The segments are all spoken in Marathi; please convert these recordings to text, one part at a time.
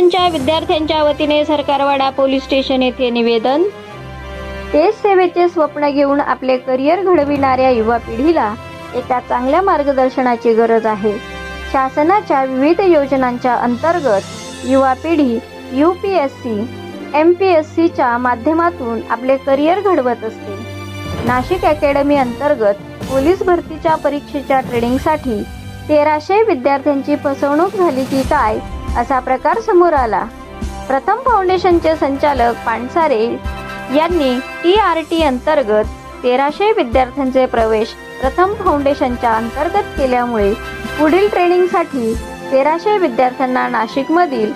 संस्थांच्या विद्यार्थ्यांच्या वतीने सरकारवाडा पोलीस स्टेशन येथे निवेदन. देश सेवेचे स्वप्न घेऊन आपले करिअर घडविणाऱ्या युवा पिढीला एका चांगल्या मार्गदर्शनाची गरज आहे. शासनाच्या विविध योजनांच्या अंतर्गत युवा पिढी U P S C M P S सीच्या माध्यमातून आपले करिअर घडवत असते. नाशिक अकॅडमी अंतर्गत पोलीस भरतीच्या परीक्षेच्या ट्रेनिंगसाठी तेराशे विद्यार्थ्यांची फसवणूक झाली की काय असा प्रकार समोर आला. प्रथम फाउंडेशनचे संचालक पानसारे यांनी टी आर टी अंतर्गत तेराशे विद्यार्थ्यांचे प्रवेश प्रथम फाउंडेशनच्या अंतर्गत केल्यामुळे पुढील ट्रेनिंगसाठी तेराशे विद्यार्थ्यांना नाशिकमधील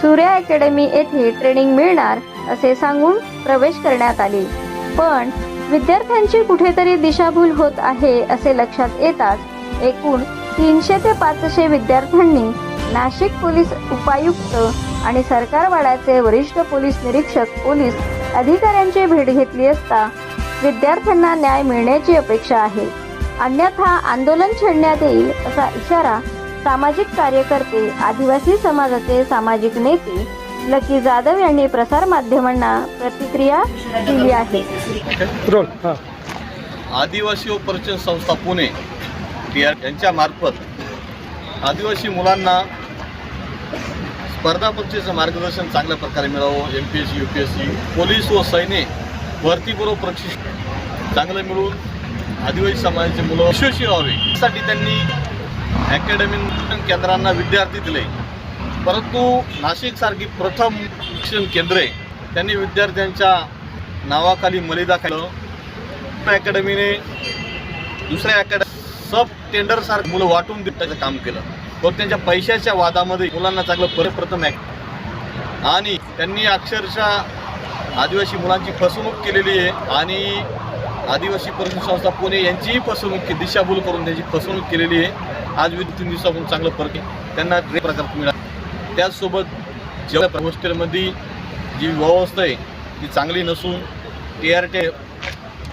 सूर्या अकॅडमी येथे ट्रेनिंग मिळणार असे सांगून प्रवेश करण्यात आले. पण विद्यार्थ्यांची कुठेतरी दिशाभूल होत आहे असे लक्षात येताच एकूण तीनशे ते पाचशे विद्यार्थ्यांनी नाशिक पोलीस उपायुक्त आणि सरकारवाड्याचे वरिष्ठ पोलीस निरीक्षक पोलीस अधिकाऱ्यांची भेट घेतली असता विद्यार्थ्यांना न्याय मिळण्याची अपेक्षा आहे. अन्यथा आंदोलन छेडण्यात येईल असा इशारा सामाजिक कार्यकर्ते आदिवासी समाजाचे सामाजिक नेते लकी जाधव यांनी प्रसार माध्यमांना प्रतिक्रिया दिली आहे. आदिवासी पर्यटन संस्था पुणे यांच्या मार्फत आदिवासी मुलांना स्पर्धा परीक्षेचं मार्गदर्शन चांगल्या प्रकारे मिळावं M P S C U P S C police व सैन्य भरतीपूर्व प्रशिक्षण चांगलं मिळून आदिवासी समाजाचे मुलं यशस्वी व्हावे. यासाठी त्यांनी अकॅडमी केंद्रांना विद्यार्थी दिले. परंतु नाशिकसारखी प्रथम शिक्षण केंद्रे त्यांनी विद्यार्थ्यांच्या नावाखाली मलिदा केलं. अकॅडमीने दुसऱ्या अकॅडमी सब टेंडर सारखं मुलं वाटून त्याचं काम केलं. मग त्यांच्या पैशाच्या वादामध्ये मुलांना चांगलं परप्रथम प्रथम आणि त्यांनी अक्षरशः आदिवासी मुलांची फसवणूक केलेली आहे. आणि आदिवासी परिषद संस्था पुणे यांचीही फसवणूक दिशाभूल करून त्यांची फसवणूक केलेली आहे. आज विविध तीन दिवसापासून चांगलं फरक आहे. त्यांना ट्रे प्रकार मिळाला. त्याचसोबत जेव्हा हॉस्टेलमध्ये जी व्यवस्था आहे ती चांगली नसून T R T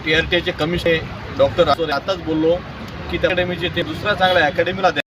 T R टीचे कमिशन डॉक्टर आताच बोललो. की त्या अकॅडमीचे ते दुसऱ्या चांगल्या अकॅडमीला द्या.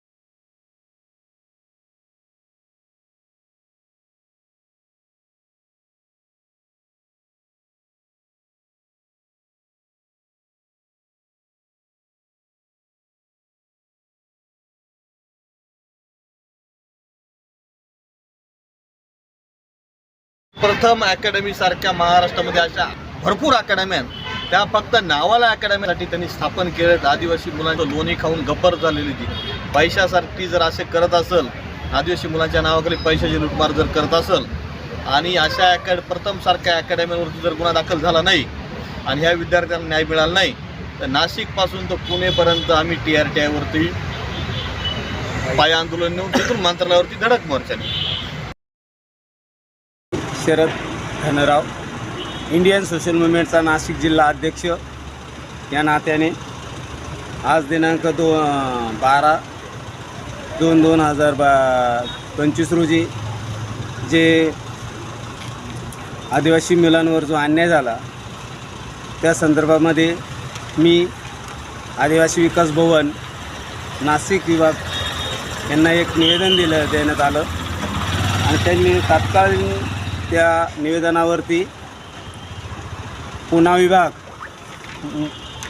प्रथम अकॅडमी सारख्या महाराष्ट्रामध्ये अशा भरपूर अकॅडमी आहेत. त्या फक्त नावाला अकॅडमीसाठी त्यांनी स्थापन केलं. आदिवासी मुलांचं लोणी खाऊन गप्पर झालेली ती. पैशासाठी जर असे करत असेल आदिवासी मुलांच्या नावाखाली पैशाची लुटमार जर करत असेल आणि अशा अकॅड प्रथम सारख्या अकॅडमीवरती जर गुन्हा दाखल झाला नाही आणि ह्या विद्यार्थ्यांना न्याय मिळाला नाही तर नाशिकपासून तर पुणेपर्यंत आम्ही टी आर टी आयवरती पाय आंदोलन नेऊन तिथून मंत्रालयावरती धडक मोर्चाने शरद धनराव इंडियन सोशल मुवमेंटचा नाशिक जिल्हा अध्यक्ष या नात्याने आज दिनांक दो बारा दोन दोन हजार बा पंचवीस रोजी जे आदिवासी मुलांवर जो अन्याय झाला त्या संदर्भामध्ये मी आदिवासी विकास भवन नाशिक विभाग यांना एक निवेदन दिलं देण्यात आलं. आणि त्यांनी तात्कालीन त्या निवेदनावरती पुणा विभाग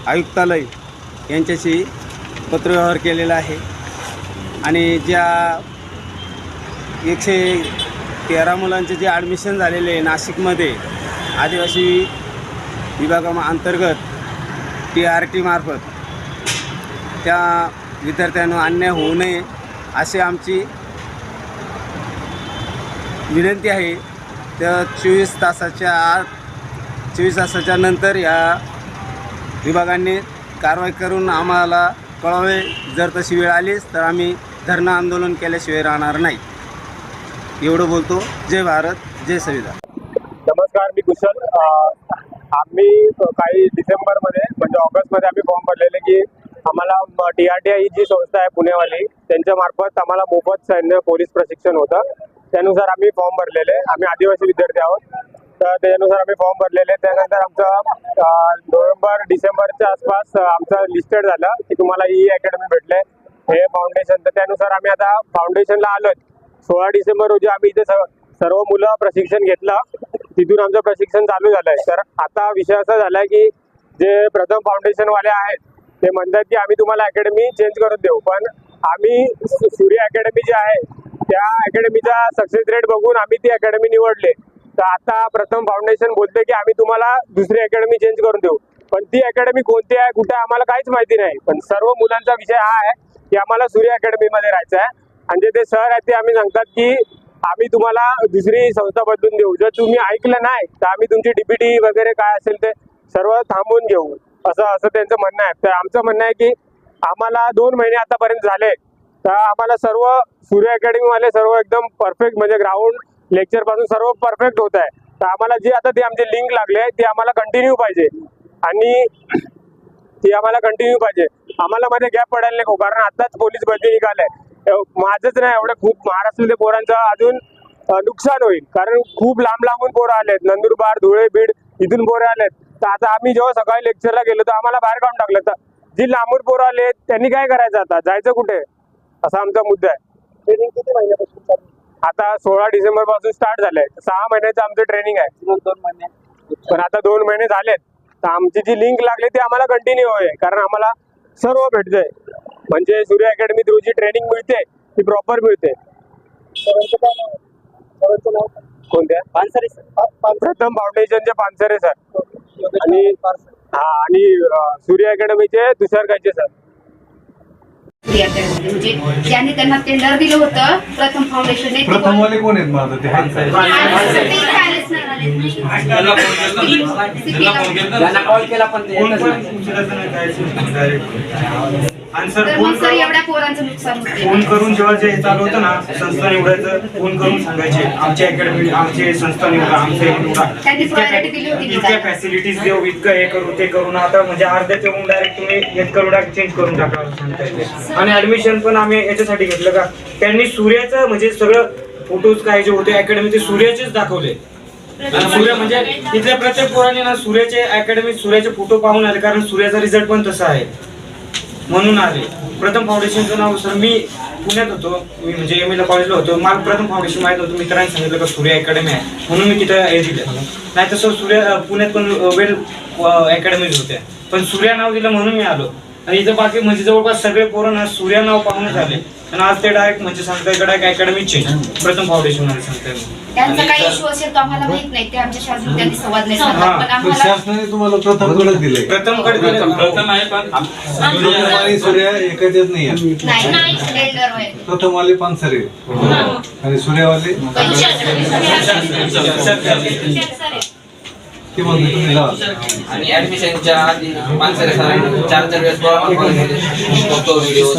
आयुक्तालय यांच्याशी पत्रव्यवहार केलेला आहे. आणि ज्या एकशे तेरा मुलांचे जे ॲडमिशन झालेले आहे नाशिकमध्ये आदिवासी विभागा अंतर्गत टी आर टीमार्फत त्या विद्यार्थ्यांना अन्याय होऊ नये अशी आमची विनंती आहे. त्या चोवीस तासाच्या आत चोवीस तासाच्या नंतर या विभागांनी कारवाई करून आम्हाला कळावे. जर तशी वेळ आलीच तर आम्ही धरणं आंदोलन केल्याशिवाय राहणार नाही. एवढं बोलतो. जय भारत जय संविधान. नमस्कार मी कुशल. आम्ही काही डिसेंबरमध्ये म्हणजे ऑगस्टमध्ये आम्ही फॉर्म भरलेले की आम्हाला डी आर टी आय ही जी संस्था आहे पुणेवाली त्यांच्या मार्फत आम्हाला मोफत सैन्य पोलीस प्रशिक्षण होतं. त्यानुसार आम्ही फॉर्म भरलेले. आम्ही आदिवासी विद्यार्थी आहोत. तर त्यानुसार आम्ही फॉर्म भरलेले त्यानंतर आमचं नोव्हेंबर डिसेंबरच्या आसपास आमचं लिस्टेड झालं की तुम्हाला ही अकॅडमी भेटले. हे फाउंडेशन तर त्यानुसार आम्ही आता फाउंडेशनला आलोय. सोळा डिसेंबर रोजी आम्ही इथे स- सर्व मुलं प्रशिक्षण घेतलं. तिथून आमचं प्रशिक्षण चालू झालंय. तर आता विषय असा झालाय की जे प्रथम फाउंडेशनवाले आहेत ते म्हणतात की आम्ही तुम्हाला अकॅडमी चेंज करून देऊ. पण आम्ही सूर्य अकॅडमी जी आहे त्या अकॅडमीचा सक्सेस रेट बघून आम्ही ती अकॅडमी निवडले. तर आता प्रथम फाउंडेशन बोलते की आम्ही तुम्हाला दुसरी अकॅडमी चेंज करून देऊ. पण ती अकॅडमी कोणती आहे कुठे आम्हाला काहीच माहिती नाही. पण सर्व मुलांचा विषय हा आहे की आम्हाला सूर्य अकॅडमीमध्ये राहायचं आहे. आणि जे ते सर आहेत ते आम्ही सांगतात की आम्ही तुम्हाला दुसरी संस्था बदलून देऊ. जर तुम्ही ऐकलं नाही तर आम्ही तुमची डीपीटी वगैरे काय असेल ते सर्व थांबवून घेऊ. असं असं त्यांचं म्हणणं आहे. तर आमचं म्हणणं आहे की आम्हाला दोन महिने आतापर्यंत झाले तर आम्हाला सर्व सूर्य अकॅडमीवाले सर्व एकदम परफेक्ट म्हणजे ग्राउंड लेक्चरपासून सर्व परफेक्ट होत आहे. तर आम्हाला जे आता ते आमचे लिंक लागले ते आम्हाला कंटिन्यू पाहिजे. आणि ती आम्हाला कंटिन्यू पाहिजे. आम्हाला मध्ये गॅप पडायला नको. कारण आताच पोलीस भरती निघाले माझंच नाही एवढं खूप महाराष्ट्रातल्या पोरांचं अजून नुकसान होईल. कारण खूप लांब लांबून पोरं आलेत. नंदुरबार धुळे बीड इथून पोरं आलेत. तर आता आम्ही जेव्हा सकाळी लेक्चरला गेलो तर आम्हाला बाहेर काढून टाकलं. तर जी लांबून पोरं आलेत त्यांनी काय करायचं आता? जायचं कुठे? असा आमचा मुद्दा आहे. ट्रेनिंग किती महिन्यापासून आता सोळा डिसेंबरपासून स्टार्ट झालंय. सहा महिन्याचं आमचं ट्रेनिंग आहे. दोन महिने. पण आता दोन महिने झालेत. तर आमची जी लिंक लागली ती आम्हाला कंटिन्यू आहे. कारण आम्हाला सर्व भेटतंय. म्हणजे सूर्य अकॅडमी थ्रू जी ट्रेनिंग मिळते ती प्रॉपर मिळते. कोणत्या? पानसरे प्रथम फाउंडेशनचे पानसरे सर. आणि हा आणि सूर्य अकॅडमीचे तुषार कायचे सर. म्हणजे ज्यांनी त्यांना टेंडर दिलं होतं प्रथम फाउंडेशनने ते प्रथम वाले कोण आहेत माझं ते कॉल केला पण आणि सर तर फोन मग सर करून एवढ्या पोरांचं नुकसान होते फोन करून जेव्हा जे चालू होतं ना संस्था निवडायचं फोन करून सांगायचे आमची अकॅडमी आमची संस्था निवडा आमचं हे निवडा. त्यांनी इतक्या priority दिली होती इतक्या निकालाला. फॅसिलिटीज देऊ इतकं हे करू ते करून आता म्हणजे अर्ध्याच्या होऊन डायरेक्ट तुम्ही एक करोडा चेंज करून टाका असं सांगताय ते. आणि ऍडमिशन पण आम्ही याच्यासाठी घेतलं का? त्यांनी सूर्याचं म्हणजे सगळं फोटोज काय जे होते अकॅडमीचे सूर्याचेच दाखवले. आणि सूर्य म्हणजे तिथल्या प्रत्येक पोराने ना सूर्याचे अकॅडमी सूर्याचे फोटो पाहून आले कारण सूर्याचा रिझल्ट पण तसा आहे. म्हणून आले. प्रथम फाउंडेशनचं नाव सर मी पुण्यात होतो. मी म्हणजे एम एला कॉलेजला होतो. मला प्रथम फाउंडेशन माहीत होतं. मित्रांनी सांगितलं का सूर्य अकॅडमी आहे. म्हणून मी तिथं हे दिलं. नाही तसं सूर्य पुण्यात पण वेल अकॅडमीज होत्या. पण सूर्या नाव दिलं म्हणून मी आलो. आणि इथं बाकी म्हणजे जवळपास सगळे पोरं ना सूर्या नाव पाहूनच आले. आणि आज ते डायरेक्ट म्हणजे सांगताय डायरेक्ट अकॅडमी चेंज प्रथम फाउंडेशनमध्ये सांगताय त्यांचा काही इश्यू असेल तो आम्हाला माहीत नाही ते त्यांनी संवाद नाही साधला हा. पण पण आम्हाला शासनाने तुम्हाला प्रथम कडक दिले प्रथमकडे दिलं प्रथम आहे पण प्रथम आणि सूर्य एकच येत नाही नाही टेंडर होय प्रथम वाले पानसरे आणि सूर्यवाले ते म्हणते तुम्ही लावा आणि ऍडमिशनच्या आधी माणसाला सरांनी चार चार वेळेस व्हिडिओ